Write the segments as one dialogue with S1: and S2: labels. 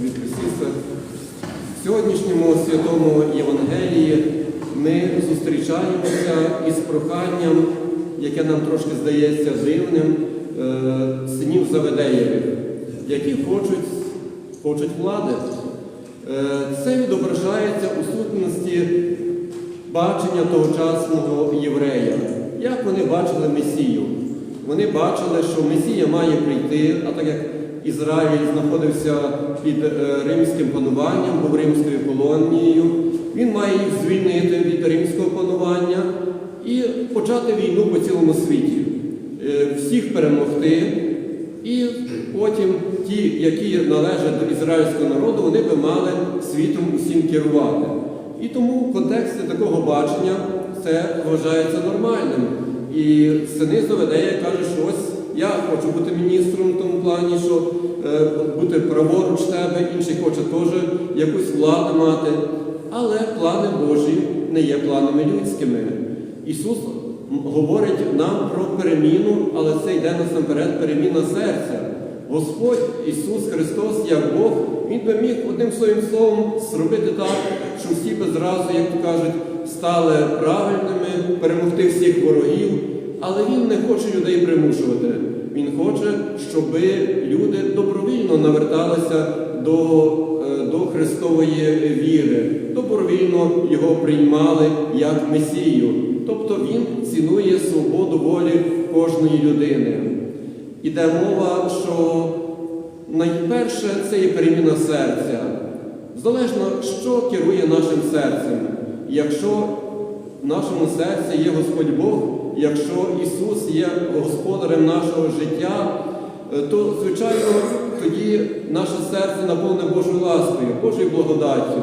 S1: Собі присісти. В сьогоднішньому святому Євангелії ми зустрічаємося із проханням, яке нам трошки здається дивним, е, синів Заведеєвих, які хочуть, хочуть влади. Е, Це відображається у сутності бачення тогочасного єврея. Як вони бачили Месію? Вони бачили, що Месія має прийти, а так як Ізраїль знаходився під е, римським пануванням, був римською колонією, він має їх звільнити від римського панування і почати війну по цілому світі, Е, всіх перемогти. І потім ті, які належать до ізраїльського народу, вони би мали світом усім керувати. І тому в контексті такого бачення це вважається нормальним. І сини Заведея кажуть, що ось я хочу бути міністром в тому плані, що е, бути праворуч тебе, інший хоче теж якусь владу мати. Але плани Божі не є планами людськими. Ісус говорить нам про переміну, але це йде насамперед переміна серця. Господь Ісус Христос, як Бог, Він би міг одним своїм словом зробити так, що всі би зразу, як то кажуть, стали правильними, перемогти всіх ворогів. Але Він не хоче людей примушувати. Він хоче, щоб люди добровільно наверталися до, е, до Христової віри, добровільно його приймали як Месію. Тобто Він цінує свободу волі кожної людини. Іде мова, що найперше це є переміна серця. Залежно, що керує нашим серцем. Якщо в нашому серці є Господь Бог, якщо Ісус є господарем нашого життя, е, то, звичайно, тоді наше серце наповне Божою ласкою, Божою благодаттю.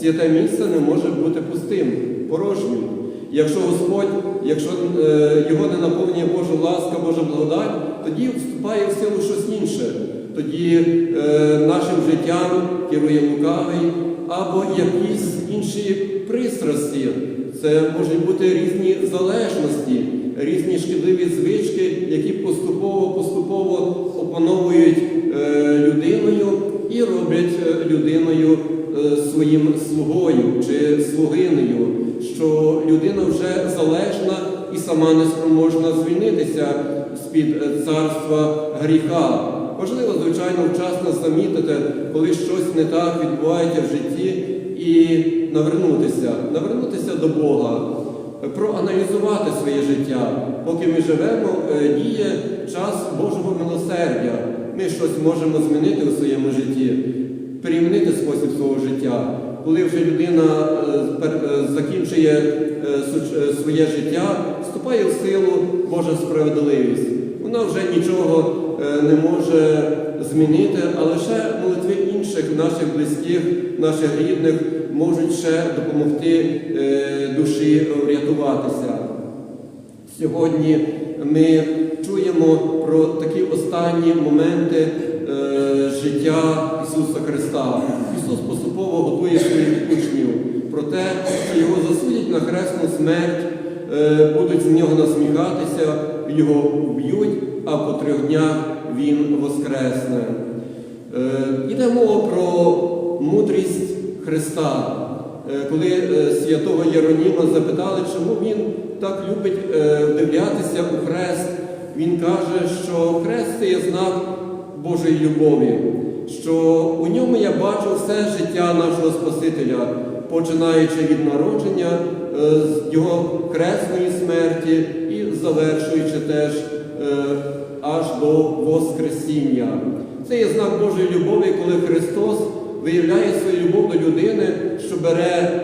S1: Святе місце не може бути пустим, порожнім. Якщо Господь, якщо е, його не наповнює Божа ласка, Божа благодать, тоді вступає в силу щось інше. Тоді е, нашим життям керує лукавий або якісь інші пристрасті. Це можуть бути різні залежності, різні шкідливі звички, які поступово-поступово опановують е, людиною і роблять е, людиною слугинею, що людина вже залежна і сама не спроможна звільнитися з-під царства гріха. Важливо, звичайно, вчасно замітити, коли щось не так відбувається в житті, і навернутися, навернутися до Бога, проаналізувати своє життя. Поки ми живемо, е, діє час Божого милосердя. Ми щось можемо змінити у своєму житті, перемінити спосіб свого життя. Коли вже людина е, е, закінчує е, своє життя, вступає в силу Божа справедливість. Вона вже нічого не може змінити, а лише молитви інших наших близьких, наших рідних можуть ще допомогти душі врятуватися. Сьогодні ми чуємо про такі останні моменти життя Ісуса Христа. Ісус поступово готує своїх учнів про те, що його засудять на хресну смерть, е, будуть з нього насміхатися, його вб'ють, а по трьох днях він воскресне. Е, Іде мова про мудрість Христа. Е, Коли е, святого Єроніма запитали, чому він так любить е, вдивлятися у хрест, він каже, що хрест це є знак Божої любові, що у ньому я бачу все життя нашого Спасителя, починаючи від народження, е, з його хресної смерті і завершуючи теж е, аж до Воскресіння. Це є знак Божої любові, коли Христос виявляє свою любов до людини, що бере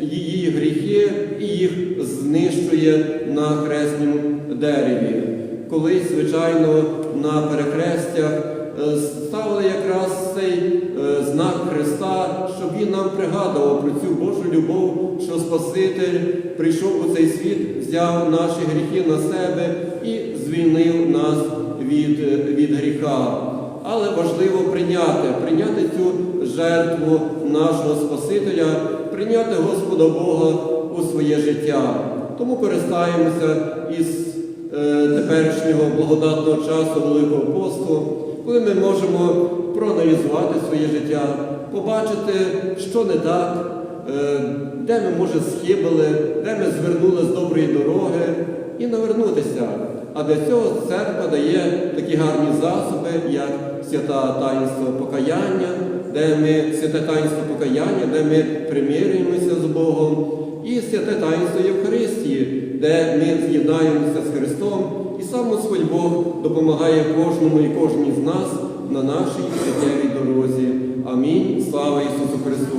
S1: її гріхи і їх знищує на хресному дереві. Колись, звичайно, на перехрестях ставили якраз цей е, знак Христа, щоб він нам пригадував про цю Божу любов, що Спаситель прийшов у цей світ, взяв наші гріхи на себе і звільнив нас від, від гріха. Але важливо прийняти, прийняти цю жертву нашого Спасителя, прийняти Господа Бога у своє життя. Тому користаємося із е, теперішнього благодатного часу Великого посту, коли ми можемо проаналізувати своє життя, побачити, що не так, е, де ми, може, схибили, де ми звернули з доброї дороги і навернутися. А для цього церква дає такі гарні засоби, як свята таїнство покаяння, де ми святе таїнство покаяння, де ми примирюємося з Богом, і святе таїнство Євхаристії, де ми з'єднаємося з Христом, і сам Господь Бог допомагає кожному і кожній з нас на нашій життєвій дорозі. Амінь. Слава Ісусу Христу!